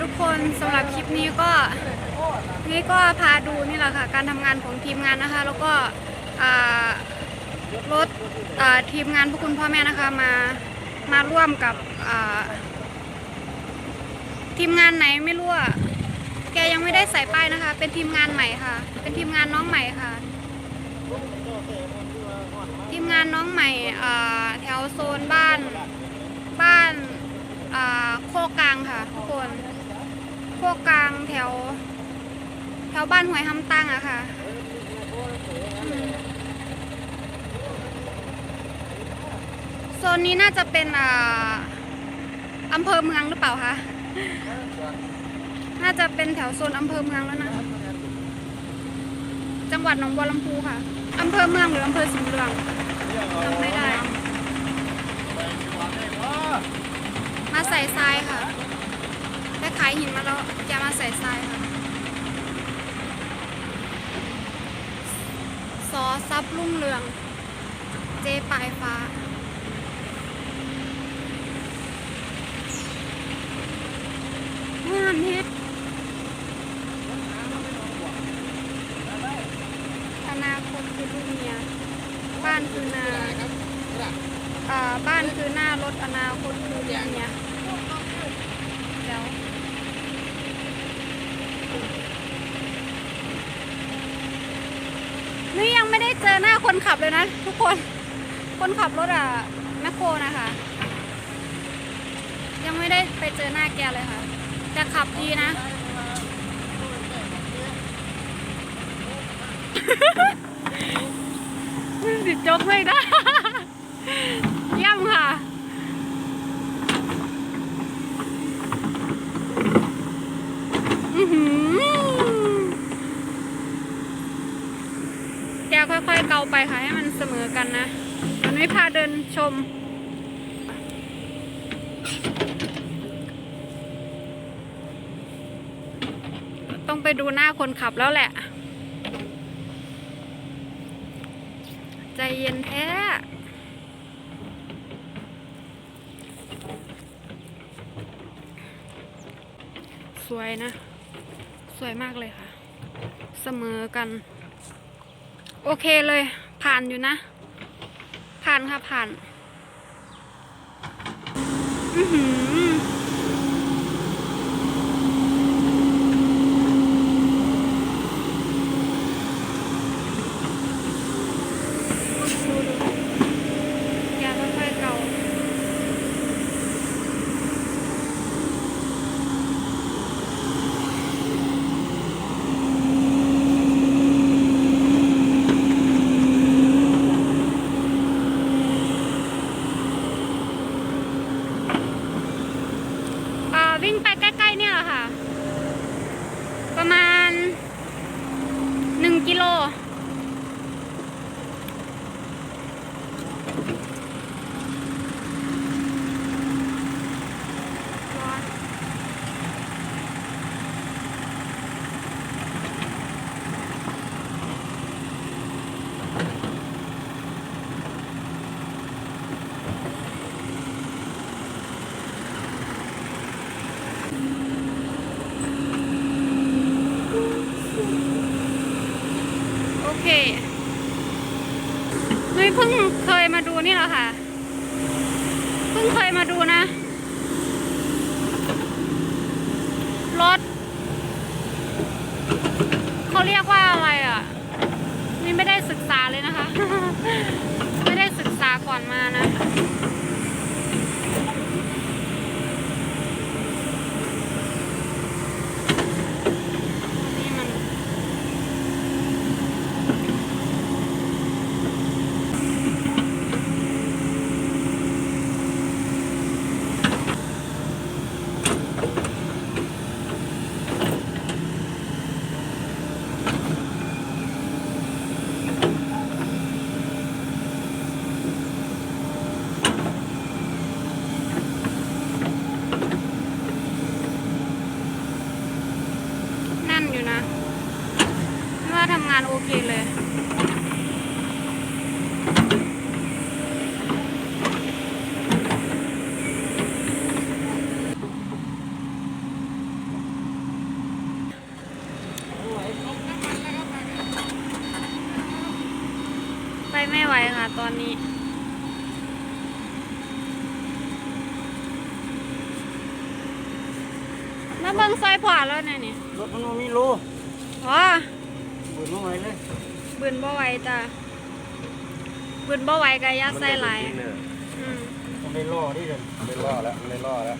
ทุกคนสำหรับคลิปนี้ก็นี่ก็พาดูนี่แหละค่ะ การทำงานของทีมงานนะคะ แล้วก็รถทีมงานพวกคุณพ่อแม่นะคะมามาร่วมกับทีมงานไหนไม่รู้อะแกยังไม่ได้ใส่ป้ายนะคะ เป็นทีมงานใหม่ค่ะ เป็นทีมงานน้องใหม่ค่ะ ทีมงานน้องใหม่แถวโซนบ้านบ้านโคกกลางค่ะทุกคน กกลางแถว แถวบ้านห้วยหำตังอะค่ะอืมโซนนี้น่าจะเป็นอ่าอำเภอเมืองหรือเปล่าคะ น่าจะเป็นแถวโซนอำเภอเมืองแล้วนะ จังหวัดหนองบัวลำพูค่ะ อำเภอเมืองหรืออำเภอสิงห์เรืองจำไม่ได้ มาใส่ทรายค่ะได้ ขายหินมาแล้วจะมาใส่ทรายค่ะซอซับรุ่งเรือง เจปลายฟ้า งานเฮ็ดอนาคตคือลูกเมีย บ้านคือนาอ่าบ้านคือหน้ารถอนาคตคือลูกเมียเดี๋ยว นี่ยังไม่ได้เจอหน้าคนขับเลยนะ ทุกคน คนขับรถอะแมคโครนะคะ ยังไม่ได้ไปเจอหน้าแกเลยค่ะ แต่ขับดีนะสิจกไม่ได้ ย่ำค่ะ อื้อหือ แกค่อยๆเกาไปค่ะให้มันเสมอกันนะ มันไม่พาเดินชม ต้องไปดูหน้าคนขับแล้วแหละ ใจเย็นแท้สวยนะ สวยมากเลยค่ะ เสมอกัน โอเคเลย ผ่านอยู่นะ ผ่านค่ะผ่าน อือหือ ดูดูแกค่อยๆเกาอ่าวิ่งไปใกล้ๆเนี่ยแหละค่ะ ประมาณหนึ่งกิโล ร้อน โอเคนุ้ยเพิ่งเคยมาดูนี่แหละค่ะ เพิ่งเคยมาดูนะ รถ เขาเรียกว่าอะไรอะ นี่ไม่ได้ศึกษาเลยนะคะ ไม่ได้ศึกษาก่อนมานะ โอเคเลยไปไม่ไหวค่ะตอนนี้มาเบิ่ซอยผ่าแล้วเนี่ยนี่รถมันมีรูอ๋อ เปิดมาไว้เลยบืนบ่ไหวจ้ะบืนบ่ไหวก็อยาใส่หลายอืมต้องได้ล่อดิเด้อไม่ล่อแล้วไม่ล่อแล้ว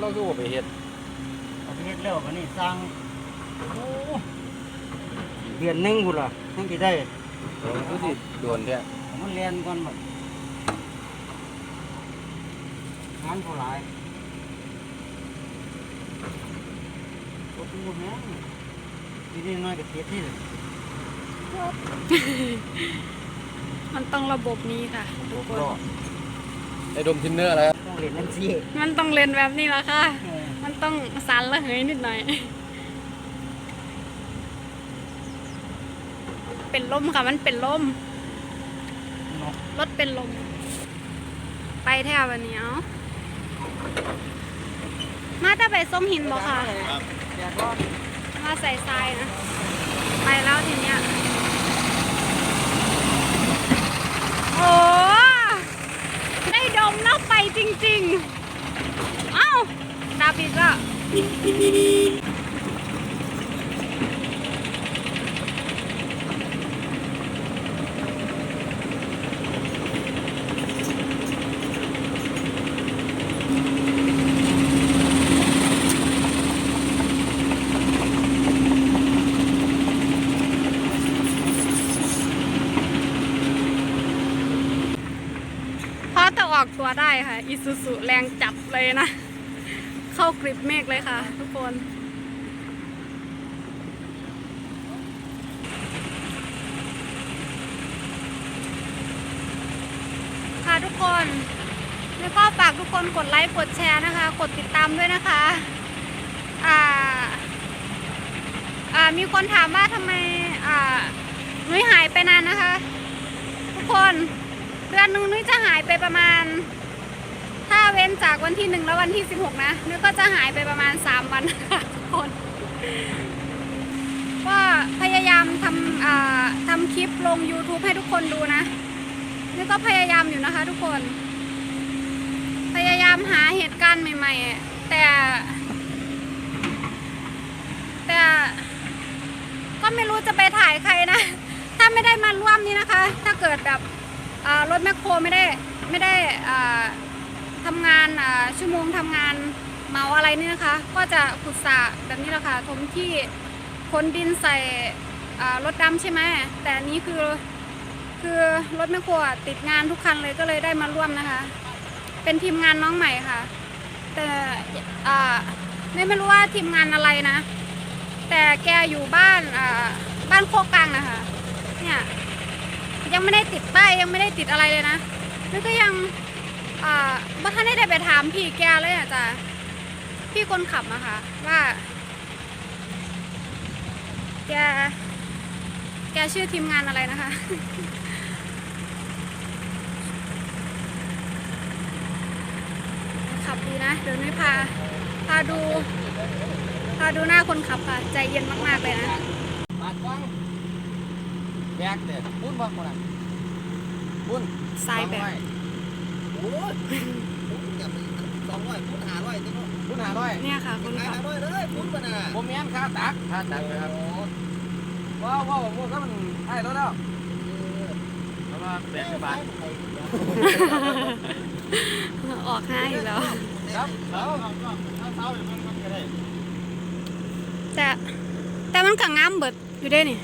เราดูไปเฮ็ดเอาไปเฮ็ดแล้วบัดนี้สร้างโอ้เดือนหนึงพุ่นล่ะถึงสิได้เออดูสิโดนเนี่ยมันเรียนก่อนบัดงานเท่าหลายร มันบ่แห้งทีนี้น้อยก็เสียที่เลยมันต้องระบบนี้ค่ะทุกคน ไอ้ดมทินเนอร์แล้วต้องเรียนนั่นสิมันต้องเล่นแบบนี้ละค่ะ เออมันต้องสันละเหยนิดหน่อย เป็นลมค่ะ มันเป็นลม เนาะรถเป็นลม ไปแถววันนี้เอา มาจะไปส้มหินบอกค่ะอยากร้อนมาใส่ทรายนะ ไปแล้วทีเนี้ย โอ้ได้ดมแล้วไปจริงๆ เอ้าดับอีกแล้วพ ออกตัวได้ค่ะอิสุสุแรงจับเลยนะ เข้ากริบเมฆเลยค่ะ ทุกคนค่ะทุกคน แล้วก็ฝากทุกคนกดไลค์ กดแชร์นะคะ กดติดตามด้วยนะคะ อ่า อ่า มีคนถามว่าทำไม อ่านุ้ยหายไปนานนะคะ ทุกคน เดือนหนึ่งนุ้ยจะหายไปประมาณ ถ้าเว้นจากวันที่หนึ่งแล้ววันที่สิบหกนะนุ้ยก็จะหายไปประมาณสามวันค่ะทุกคนก็พยายามทำอ่าทำคลิปลง YouTube ให้ทุกคนดูนะนุ้ยก็พยายามอยู่นะคะ ทุกคน พยายามหาเหตุการณ์ใหม่ ๆ แต่ แต่ก็ไม่รู้จะไปถ่ายใครนะ ถ้าไม่ได้มาร่วมนี่นะคะ ถ้าเกิดแบบ รถแมคโครไม่ได้ไม่ได้ทำงานชั่วโมงทำงานเมาอะไรนี่นะคะ ก็จะขุดสระแบบนี้แหละค่ะถมที่คนดินใส่รถดำใช่ไหมแต่นี้คือคือรถแมคโครติดงานทุกคันเลยก็เลยได้มาร่วมนะคะ เป็นทีมงานน้องใหม่ค่ะ แต่ไม่ไม่รู้ว่าทีมงานอะไรนะ แต่แกอยู่บ้านบ้านโคกกลางนะคะเนี่ย ยังไม่ได้ติดป้ายยังไม่ได้ติดอะไรเลยนะแล้วก็ยังอ่าบ่ทันได้ไปถามพี่แกเลยอะจ้ะพี่คนขับอะค่ะ ว่า แก แกชื่อทีมงานอะไรนะคะขับดีนะ เดี๋ยวนุ้ยพา พาดู พาดูหน้าคนขับค่ะ ใจเย็นมาก ๆ เลยนะปาดกว้ง แบกเด็ดปุ้นบ้างคนน่ะปุ้นทรายแบบโอ้ยสองร้อยพุทหาร้อยนี่ก็ปุ้นหาร้อยเนี่ยค่ะคนขายขัหาบร้อยเลยพุทธน่ะผมแม่นค่าตักค่าตักนะครับว้าวว้าวพวกก็มันให้รถแล้วแล้วมาแบกไปบาทออกห้าอีกแล้วครับแล้วถ้าเท้าอย่างนั้นมันก็ได้แต่แต่มันขังงามเบิดอยู่ได้นี่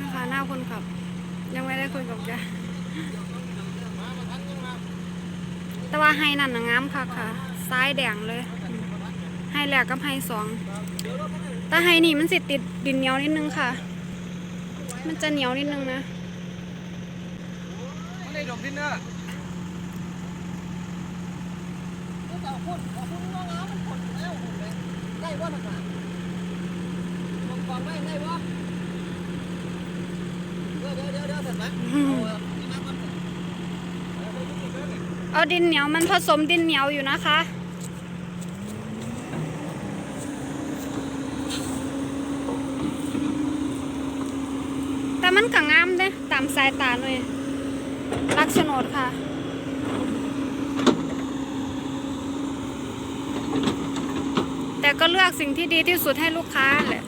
นะคะหน้าคนขับ ยังไม่ได้คุยกับแกแต่ ว่าให้นั่นนะงามค่ะค่ะซ้ายแดงเลยอืมให้แหลกกับให้สองแต่ให้นี่มันสิติดดินเหนียวนิดนึงค่ะ มันจะเหนียวนิดนึงนะไม่ได้ดมทินเนอร์เอาพุทธเอาพุทธน้องน้ำมันผลแล้วได้ว่าหนักมองกองได้ได้ว่าเดี๋ยวเดี๋ยวเดี๋ยวเดี๋ยวเสร็จไหมเอาที่มาก่อน เอาดินเหนียวมันผสมดินเหนียวอยู่นะคะ แต่มันก็งามเด้ตามสายตาหน่อยรักโฉนดค่ะแต่ก็เลือกสิ่งที่ดีที่สุดให้ลูกค้าแหละ